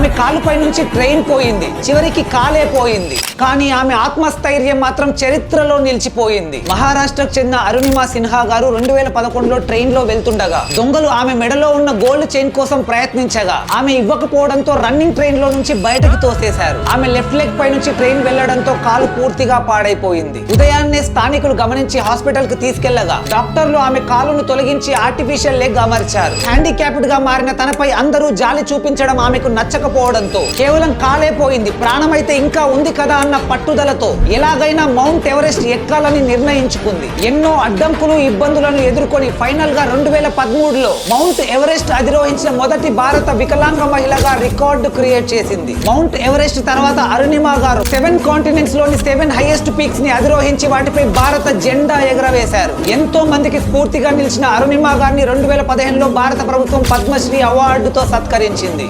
ఆమె కాలుపై నుంచి ట్రైన్ పోయింది. చివరికి కాలే పోయింది. కానీ ఆమె ఆత్మస్థైర్యం మాత్రం చరిత్రలో నిలిచిపోయింది. మహారాష్ట్రకు చెందిన అరుణిమా సిన్హా గారు రెండు వేల పదకొండులో ట్రైన్లో వెళ్తుండగా దొంగలు ఆమె మెడలో ఉన్న గోల్డ్ చైన్ కోసం ప్రయత్నించగా ఆమె ఇవ్వకపోవడంతో రన్నింగ్ ట్రైన్లో నుంచి బయటకు తోసేశారు. ఆమె లెఫ్ట్ లెగ్ పై నుంచి ట్రైన్ వెళ్ళడంతో కాలు పూర్తిగా పాడైపోయింది. ఉదయాన్నే స్థానికులు గమనించి హాస్పిటల్కు తీసుకెళ్ళగా డాక్టర్లు ఆమె కాలును తొలగించి ఆర్టిఫిషియల్ లెగ్ అమర్చారు. హ్యాండిక్యాప్డ్గా మారిన తనపై అందరూ జాలి చూపించడం ఆమెకు నచ్చక లేకపోవడంతో కేవలం కాలే పోయింది ప్రాణమైతే ఇంకా ఉంది కదా అన్న పట్టుదలతో. ఎలాగైనా మౌంట్ ఎవరెస్ట్ ఎక్కాలని నిర్ణయించుకుంది. ఎన్నో అడ్డంకులు ఇబ్బందులను ఎదుర్కొని ఫైనల్గా రెండు వేల పదమూడులో మౌంట్ ఎవరెస్ట్ అధిరోహించిన మొదటి భారత వికలాంగ మహిళగా రికార్డు క్రియేట్ చేసింది. మౌంట్ ఎవరెస్ట్ తర్వాత అరుణిమా గారు సెవెన్ కాంటినెంట్స్లోని సెవెన్ హైయెస్ట్ పీక్స్ని అధిరోహించి వాటిపై భారత జెండా ఎగరవేశారు. ఎంతో మందికి స్ఫూర్తిగా నిలిచిన అరుణిమా గారిని రెండు వేల పదిహేనులో భారత ప్రభుత్వం పద్మశ్రీ అవార్డుతో సత్కరించింది.